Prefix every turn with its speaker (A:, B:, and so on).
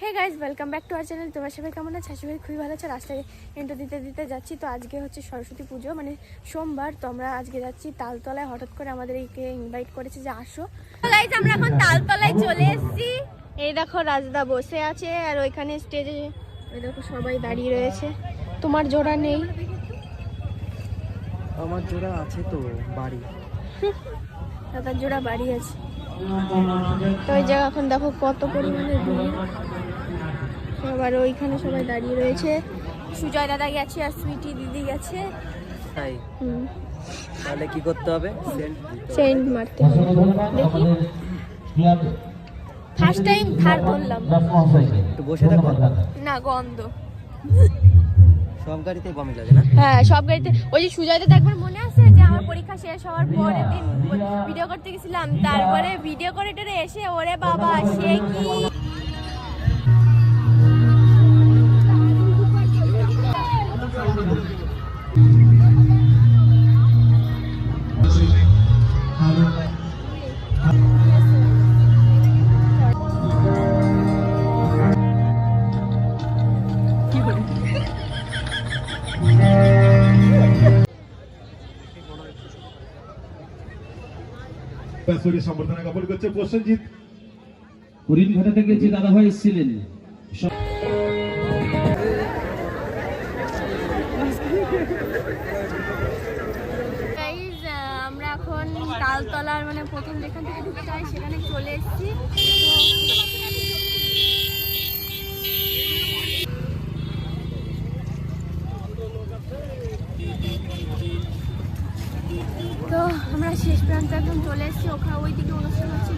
A: Hey guys welcome back to our channel তোমার সবাই কেমন আছে? আশা করি খুবই ভালো আছে। রাস্তায় এন্ট্রো দিতে দিতে যাচ্ছি। তো আজকে হচ্ছে সরস্বতী পুজো মানে সোমবার। তো আমরা আজকে যাচ্ছি তালতলায়। হঠাৎ করে আমাদের এইকে ইনভাইট করেছে যে আসো। গাইজ আমরা এখন তালতলায় চলে এসেছি। এই দেখো রাজদা বসে আছে আর ওইখানে স্টেজে ওই দেখো সবাই দাঁড়িয়ে রয়েছে। তোমার জোড়া নেই।
B: আমার জোড়া আছে তো বাড়ি।
A: দাদার জোড়া বাড়ি আছে। তো ওই জায়গা এখন দেখো কত পরিমাণে ভিড়। সবার ওইখানে সবাই দাঁড়িয়ে রয়েছে। সুজয় দাদা গেছে আর সুইটি দিদি গেছে।
B: তাই? তাহলে কি করতে হবে? সেন্ট
A: মারতে দেখি। ফার্স্ট টাইম থার ধরলাম
B: একটু বসে থাকো।
A: না গন্ধ।
B: সব গাড়িতে বমি লাগে না?
A: হ্যাঁ সব গাড়িতে ওই যে সুজয় দাদা একবার মনে আছে যে আমার পরীক্ষা শেষ হওয়ার পরের দিন ভিডিও করতে গেছিলাম। তারপরে ভিডিও করে এসে ওরে বাবা, সে কি
C: সম্বর্ধনা জ্ঞাপন করছে প্রসেনজিৎ।
D: হরিণ ঘাটা থেকে যে দাদাভাই এসেছিলেন
A: গাইজ আমরা এখন তালতলার মানে প্রথম যেখান থেকে ঢুকতে হয় সেখানে চলে এসেছি। তো আমরা শেষ প্রান্ত এখন চলে এসেছি। ওখানে ওইদিকে অনুষ্ঠান হচ্ছে